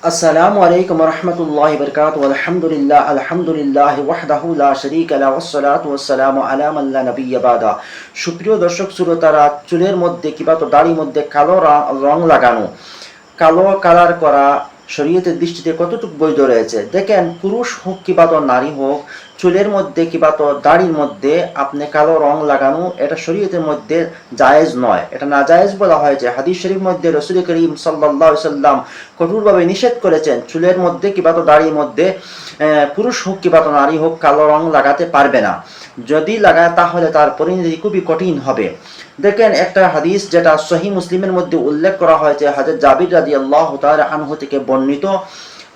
السلام عليكم ورحمة الله وبركاته والحمد لله الحمد لله وحده لا شريك له والصلاة والسلام على من لا نبي بعد সুপ্রিয় দর্শক শ্রোতারা চুলের মধ্যে কিংবা তো দাড়ির মধ্যে কালো রা- রং লাগানো কালো কালার করা শরীয়তের দৃষ্টিতে কতটুকু বৈধ রয়েছে দেখেন পুরুষ হোক কিংবা তো নারী হোক চুলের মধ্যে কিংবা তো দাড়ির মধ্যে আপনি কালো রং লাগানো, এটা শরীয়তের মধ্যে জায়েজ নয়। এটা না জায়েজ বলা হয়েছে হাদিস শরীফ মধ্যে রসুল করিম সাল্লাহ সাল্লাম কঠোরভাবে নিষেধ করেছেন, চুলের মধ্যে কিংবা তো দাড়ির মধ্যে পুরুষ হোক কিংবা তো নারী হোক কালো রং লাগাতে পারবে না। যদি লাগায় তাহলে তার পরিণতি খুবই কঠিন হবে। দেখেন একটা হাদিস যেটা সহি মুসলিমের মধ্যে উল্লেখ করা হয়েছে হাজর জাবির রাজি আল্লাহ তার আনহু থেকে বর্ণিত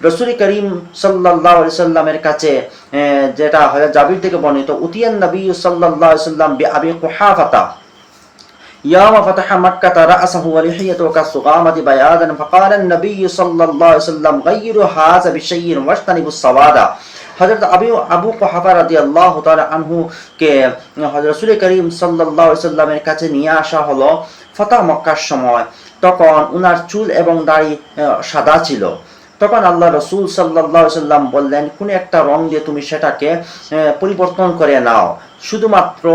রসুল করিম সাল্লাহ সাল্লামের কাছে আহ, যেটা হজরত জাবির থেকে বর্ণিত উতিয়ান নবী সাল্লাহ সাল্লাম বি আবি কুহাফাতা يوم فتح مكة رأسه ولحيته كالصغامة بياضا فقال النبي صلى الله عليه وسلم غيروا هذا بشيء واجتنبوا السواد হজরত আবু আবু কহাফা রাদি আল্লাহ আনহু কে হজরত রসুল করিম সাল্লাহ সাল্লামের কাছে নিয়ে আসা হলো ফতা মক্কার সময় তখন উনার চুল এবং দাড়ি আহ, সাদা ছিল তখন আল্লাহ রসুল সাল্লাহ সাল্লাম বললেন, কোন একটা রং দিয়ে তুমি সেটাকে পরিবর্তন করে নাও। শুধুমাত্র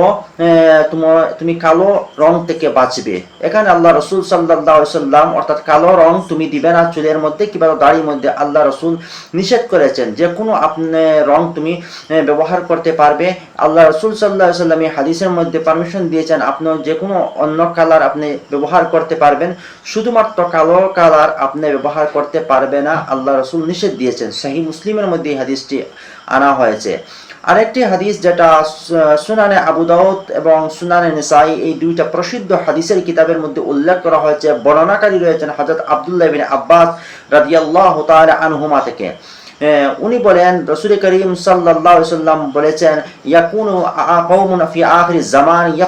তুমি কালো রং থেকে বাঁচবে। এখানে আল্লাহ রসুল সাল্লাহ সাল্লাম, অর্থাৎ কালো রং তুমি দিবে না চুলের মধ্যে, কিংবা দাড়ির মধ্যে আল্লাহ রসুল নিষেধ করেছেন। যে কোনো আপনি, রং তুমি ব্যবহার করতে পারবে। আল্লাহ রসুল সাল্লাহ সাল্লাম হাদিসের মধ্যে পারমিশন দিয়েছেন আপনি যে কোনো অন্য কালার আপনি ব্যবহার করতে পারবেন। শুধুমাত্র কালো কালার আপনি ব্যবহার করতে পারবে না, আল্লাহ রসুল নিষেধ দিয়েছেন। সেই মুসলিমের মধ্যে এই হাদিসটি আনা হয়েছে। আরেকটি হাদিস যেটা সুনানে আবু দাউদ এবং সুনানে নিসাই এই দুইটা প্রসিদ্ধ হাদিসের কিতাবের মধ্যে উল্লেখ করা হয়েছে, বর্ণনাকারী রয়েছেন হজরত আবদুল্লাহ বিন আব্বাস রাদিয়াল্লাহ তাআলা আনহুমা থেকে। উনি বলেন, রসুল করিম সাল্লাল্লাহু সাল্লাম বলেছেন, ইয়াকুনু জামান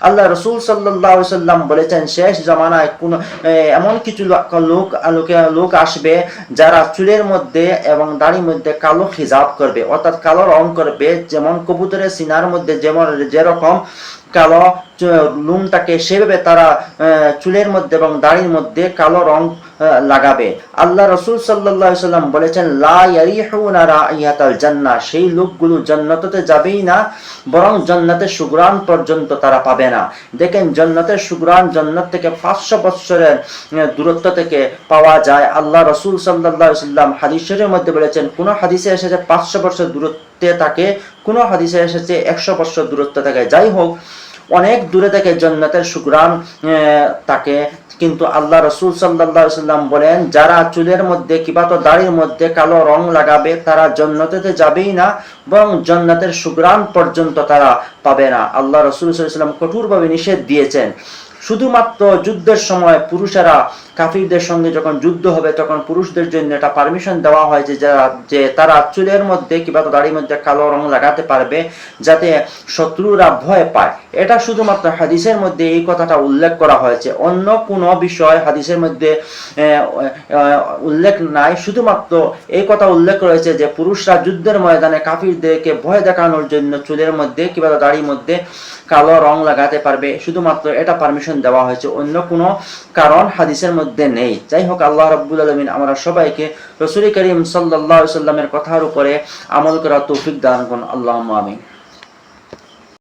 আল্লাহ রসুল সাল্লাল্লাহু সাল্লাম বলেছেন, শেষ জামানায় কোন এমন কিছু লোক, লোকে- লোক আসবে যারা চুলের মধ্যে এবং দাড়ির মধ্যে কালো হিজাব করবে, অর্থাৎ কালো রং করবে, যেমন কবুতরের সিনার মধ্যে যেমন, যেরকম কালো লুমটাকে সেভাবে তারা চুলের মধ্যে এবং দাড়ির মধ্যে কালো রং লাগাবে। আল্লাহ রসুল সাল্লাহ সাল্লাম বলেছেন, লা ইয়ারিহুনা রাইয়াতাল জান্নাহ সেই লোকগুলো জান্নাতে যাবেই না, বরং জান্নাতের সুগ্রাণ পর্যন্ত তারা পাবে না। দেখেন জান্নাতের সুগ্রাণ জান্নাত থেকে পাঁচশো বৎসরের দূরত্ব থেকে পাওয়া যায়। আল্লাহ রসুল সাল্লাহ সাল্লাম হাদিসের মধ্যে বলেছেন, কোন হাদিসে এসেছে পাঁচশো বছর দূরত্বে থাকে, কোন হাদিসে এসেছে একশো বছর দূরত্ব থাকে। যাই হোক অনেক দূরে থেকে জান্নাতের সুগ্রাম তাকে। কিন্তু আল্লাহ রসুল সাল্লাম বলেন, যারা চুলের মধ্যে কিবা তো দাড়ির মধ্যে কালো রং লাগাবে, তারা জন্নতেতে যাবেই না, বরং জন্নাতের সুগ্রাম পর্যন্ত তারা পাবে না। আল্লাহ রসুল সাল্লাম কঠোরভাবে নিষেধ দিয়েছেন। শুধুমাত্র যুদ্ধের সময় পুরুষেরা কাফিরদের সঙ্গে যখন যুদ্ধ হবে, তখন পুরুষদের জন্য এটা পারমিশন দেওয়া হয়েছে যারা, যে তারা চুলের মধ্যে কিংবা দাড়ির মধ্যে কালো রং লাগাতে পারবে যাতে শত্রুরা ভয় পায়। এটা শুধুমাত্র হাদিসের মধ্যে এই কথাটা উল্লেখ করা হয়েছে। অন্য কোনো বিষয় হাদিসের মধ্যে উল্লেখ নাই। শুধুমাত্র এই কথা উল্লেখ রয়েছে যে পুরুষরা যুদ্ধের ময়দানে কাফিরদেরকে ভয় দেখানোর জন্য চুলের মধ্যে কিংবা দাড়ির মধ্যে কালো রং লাগাতে পারবে। শুধুমাত্র এটা পারমিশন দেওয়া হয়েছে। অন্য কোনো কারণ হাদিসের মধ্যে নেই। যাই হোক আল্লাহ রব্বুল আলমিন আমরা সবাইকে রসুল করিম সাল্লাহ সাল্লামের কথার উপরে আমল করা তৌফিক দান করুন। আল্লাহ আমিন।